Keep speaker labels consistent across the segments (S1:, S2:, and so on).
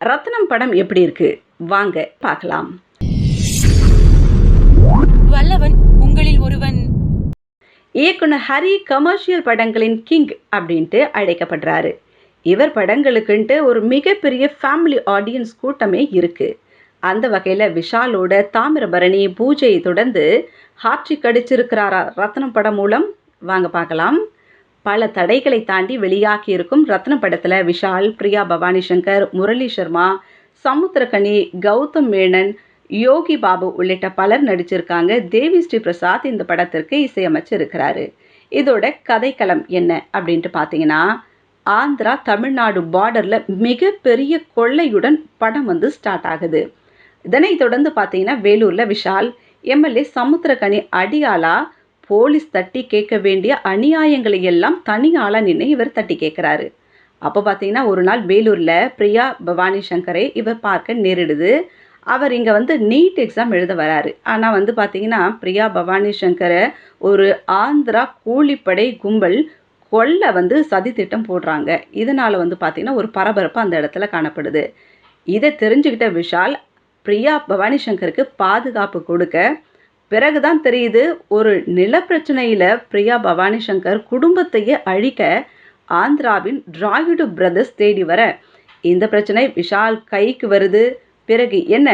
S1: ரத்னம் படம் எப்படி இருக்கு? வாங்க பார்க்கலாம்.
S2: வல்லவன் உங்களில் ஒருவன்.
S1: இயக்குனர் ஹரி கமர்ஷியல் படங்களின் கிங் அப்படின்ட்டு அழைக்கப்படுறாரு. இவர் படங்களுக்குன்ட்டு ஒரு மிகப்பெரிய ஃபேமிலி ஆடியன்ஸ் கூட்டமே இருக்கு. அந்த வகையில் விஷாலோட தாமிரபரணி பூஜையை தொடர்ந்து ஹாட்ரிக் அடிச்சிருக்கிறாரா ரத்னம் படம் மூலம்? வாங்க பார்க்கலாம். பல தடைகளை தாண்டி வெளியாகி இருக்கும் ரத்ன படத்தில் விஷால் பிரியா பவானி சங்கர் முரளி சர்மா சமுத்திரகனி கௌதம் மேனன் யோகி பாபு உள்ளிட்ட பலர் நடிச்சிருக்காங்க. தேவி ஸ்ரீ பிரசாத் இந்த படத்திற்கு இசையமைச்சிருக்கிறாரு இதோட கதைக்களம் என்ன அப்படின்ட்டு பார்த்தீங்கன்னா ஆந்திரா தமிழ்நாடு பார்டரில் மிகப்பெரிய கொள்ளையுடன் படம் வந்து ஸ்டார்ட் ஆகுது. இதனைத் தொடர்ந்து பார்த்தீங்கன்னா வேலூரில் விஷால் எம்எல்ஏ சமுத்திரகனி அடியாலா போலீஸ் தட்டி கேட்க வேண்டிய அநியாயங்களை எல்லாம் தனியாளாக நின்று இவர் தட்டி கேட்குறாரு. அப்போ பார்த்தீங்கன்னா ஒரு நாள் வேலூரில் பிரியா பவானி சங்கரை இவர் பார்க்க நேரிடுது. அவர் இங்கே வந்து நீட் எக்ஸாம் எழுத வராரு. ஆனால் வந்து பார்த்தீங்கன்னா பிரியா பவானி சங்கரை ஒரு ஆந்திரா கூலிப்படை கும்பல் கொல்ல வந்து சதி திட்டம் போடுறாங்க. இதனால் வந்து பார்த்தீங்கன்னா ஒரு பரபரப்பு அந்த இடத்துல காணப்படுது. இதை தெரிஞ்சுக்கிட்ட விஷால் பிரியா பவானி சங்கருக்கு பாதுகாப்பு கொடுக்க பிறகுதான் தெரியுது ஒரு நிலப்பிரச்சனையில் பிரியா பவானி சங்கர் குடும்பத்தையே அழிக்க ஆந்திராவின் டிராவிடு பிரதர்ஸ் தேடி வர. இந்த பிரச்சனை விஷால் கைக்கு வருது. பிறகு என்ன?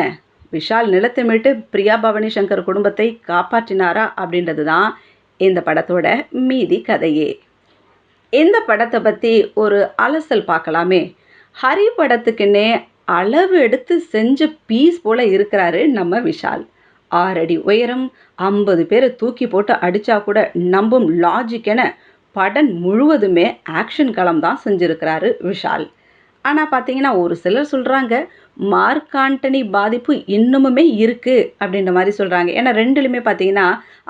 S1: விஷால் நிலத்தை மீட்டு பிரியா பவானி சங்கர் குடும்பத்தை காப்பாற்றினாரா அப்படின்றது தான் இந்த படத்தோட மீதி கதையே. இந்த படத்தை பற்றி ஒரு அலசல் பார்க்கலாமே. ஹரி படத்துக்குன்னே அளவு எடுத்து செஞ்ச பீஸ் போல் இருக்கிறாரு நம்ம விஷால். ஆறடி உயரம் ஐம்பது பேரை தூக்கி போட்டு அடித்தா கூட நம்பும் லாஜிக்கென படம் முழுவதுமே ஆக்ஷன் களம் தான் செஞ்சுருக்கிறாரு விஷால். ஆனால் பார்த்தீங்கன்னா ஒரு சிலர் சொல்கிறாங்க மார்க் ஆண்டனி பாதிப்பு இன்னுமுமே இருக்குது அப்படின்ற மாதிரி சொல்கிறாங்க ஏன்னா ரெண்டுலையுமே பார்த்தீங்கன்னா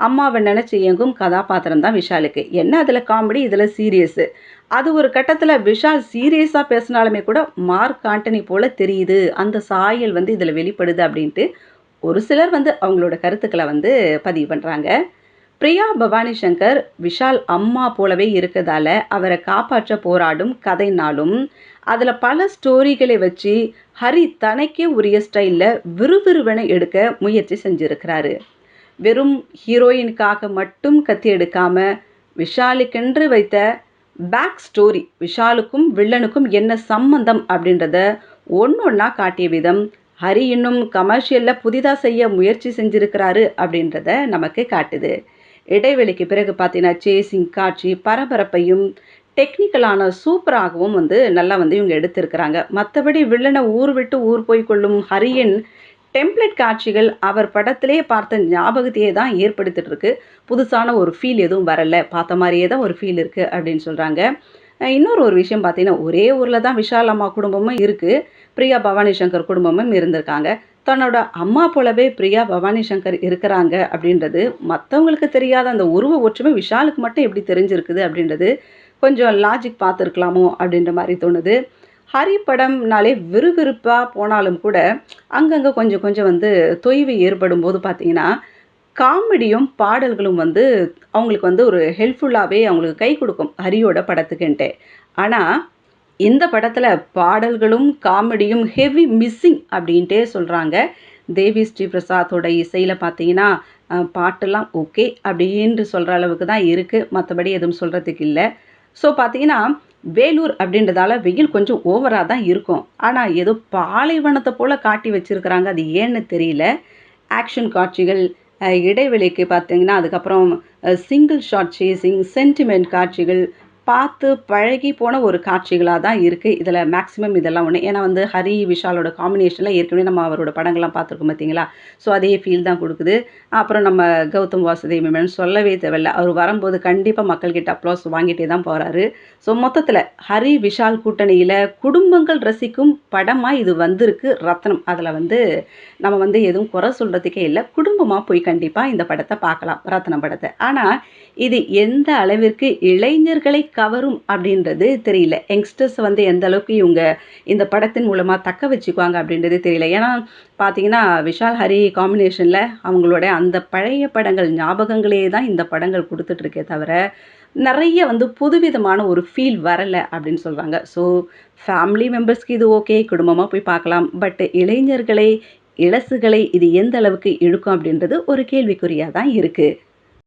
S1: அம்மாவை நினச்சி இயங்கும் கதாபாத்திரம் தான் விஷாலுக்கு. என்ன அதில் காமெடி இதில் சீரியஸு அது ஒரு கட்டத்தில் விஷால் சீரியஸாக பேசினாலுமே கூட மார்க் ஆண்டனி போல் தெரியுது அந்த சாயல் வந்து இதில் வெளிப்படுது அப்படின்ட்டு ஒரு சிலர் வந்து அவங்களோட கருத்துக்களை வந்து பதிவு பண்ணுறாங்க பிரியா பவானி சங்கர் விஷால் அம்மா போலவே இருக்கிறதால அவரை காப்பாற்ற போராடும் கதைனாலும் அதில் பல ஸ்டோரிகளை வச்சு ஹரி தனக்கே உரிய ஸ்டைலில் விறுவிறுவென எடுக்க முயற்சி செஞ்சுருக்கிறாரு. வெறும் ஹீரோயினுக்காக மட்டும் கத்தி எடுக்காம விஷாலுக்கென்று வைத்த பேக் ஸ்டோரி விஷாலுக்கும் வில்லனுக்கும் என்ன சம்பந்தம் அப்படின்றத ஒன்றொன்னா காட்டிய விதம் ஹரி இன்னும் கமர்ஷியலில் புதிதாக செய்ய முயற்சி செஞ்சுருக்கிறாரு அப்படின்றத நமக்கு காட்டுது. இடைவெளிக்கு பிறகு பார்த்தீங்கன்னா சேசிங் காட்சி பரபரப்பையும் டெக்னிக்கலான சூப்பராகவும் வந்து நல்லா வந்து இவங்க எடுத்திருக்கிறாங்க. மற்றபடி வில்லனை ஊர் விட்டு ஊர் போய் கொள்ளும் ஹரியின் டெம்ப்ளெட் காட்சிகள் அவர் படத்திலே பார்த்த ஞாபகத்தையே தான் ஏற்படுத்திட்டு இருக்கு. புதுசான ஒரு ஃபீல் எதுவும் வரல. பார்த்த மாதிரியே தான் ஒரு ஃபீல் இருக்குது அப்படின்னு சொல்கிறாங்க இன்னொரு ஒரு விஷயம் பார்த்தீங்கன்னா ஒரே ஊரில் தான் விஷால் அம்மா குடும்பமும் இருக்குது பிரியா பவானி சங்கர் குடும்பமும் இருந்திருக்காங்க. தன்னோட அம்மா போலவே பிரியா பவானி சங்கர் இருக்கிறாங்க அப்படின்றது மற்றவங்களுக்கு தெரியாத அந்த உருவ ஒற்றுமை விஷாலுக்கு மட்டும் எப்படி தெரிஞ்சிருக்குது அப்படின்றது கொஞ்சம் லாஜிக் பார்த்துருக்கலாமோ அப்படின்ற மாதிரி தோணுது. ஹரி படம்னாலே விறுவிறுப்பாக போனாலும் கூட அங்கங்கே கொஞ்சம் கொஞ்சம் வந்து தொய்வு ஏற்படும் போது பார்த்தீங்கன்னா காமெடியும் பாடல்களும் வந்து அவங்களுக்கு வந்து ஒரு ஹெல்ப்ஃபுல்லாகவே அவங்களுக்கு கை கொடுக்கும். ஹரியோட படத்துக்குன்ட்டு. ஆனால் இந்த படத்தில் பாடல்களும் காமெடியும் ஹெவி மிஸ்ஸிங் அப்படின்ட்டே சொல்கிறாங்க தேவி ஸ்ரீ பிரசாத்தோட இசையில் பார்த்தீங்கன்னா பாட்டெல்லாம் ஓகே அப்படின்ட்டு சொல்கிற அளவுக்கு தான் இருக்குது மற்றபடி எதுவும் சொல்கிறதுக்கு இல்லை. ஸோ பார்த்தீங்கன்னா வேலூர் அப்படின்றதால வெயில் கொஞ்சம் ஓவராக தான் இருக்கும். ஆனால் ஏதோ பாலைவனத்தை போல் காட்டி வச்சுருக்கிறாங்க. அது ஏன்னு தெரியல. ஆக்ஷன் காட்சிகள் இடைவெளிக்கு பார்த்தீங்கன்னா அதுக்கப்புறம் சிங்கிள் ஷாட் சேசிங் சென்டிமெண்ட் காட்சிகள் பார்த்து பழகி போன ஒரு காட்சிகளாக தான் இருக்குது இதில் மேக்ஸிமம் இதெல்லாம் ஒன்று ஏன்னா வந்து ஹரி விஷாலோட காம்பினேஷனில் ஏற்கனவே நம்ம அவரோட படங்கள்லாம் பார்த்துருக்கோம் பார்த்தீங்களா? ஸோ அதே ஃபீல் தான் கொடுக்குது. அப்புறம் நம்ம கௌதம் வாசுதேவ் மேனன் சொல்லவே தேவையில்ல. அவர் வரும்போது கண்டிப்பாக மக்கள்கிட்ட அப்ளாஸ் வாங்கிட்டே தான் போகிறாரு ஸோ மொத்தத்தில் ஹரி விஷால் கூட்டணியில் குடும்பங்கள் ரசிக்கும் படமாக இது வந்திருக்கு. ரத்னம். அதில் வந்து நம்ம வந்து எதுவும் குறை சொல்கிறதுக்கே இல்லை. குடும்பமாக போய் கண்டிப்பாக இந்த படத்தை பார்க்கலாம். ரத்னம் படத்தை. ஆனால் இது எந்த அளவிற்கு இளைஞர்களை கவரும் அப்படின்றது தெரியல. யங்ஸ்டர்ஸ் வந்து எந்த அளவுக்கு இவங்க இந்த படத்தின் மூலமாக தக்க வச்சுக்குவாங்க அப்படின்றது தெரியல. ஏன்னா பார்த்தீங்கன்னா விஷால் ஹரி காம்பினேஷனில் அவங்களோட அந்த பழைய படங்கள் ஞாபகங்களே தான் இந்த படங்கள் கொடுத்துட்ருக்கே தவிர நிறைய வந்து புதுவிதமான ஒரு ஃபீல் வரலை அப்படின்னு சொல்கிறாங்க ஸோ ஃபேமிலி மெம்பர்ஸ்க்கு இது ஓகே குடும்பமாக போய் பார்க்கலாம் பட் இளைஞர்களை இலசுகளை இது எந்த அளவுக்கு இழுக்கும் அப்படின்றது ஒரு கேள்விக்குறியாக தான் இருக்குது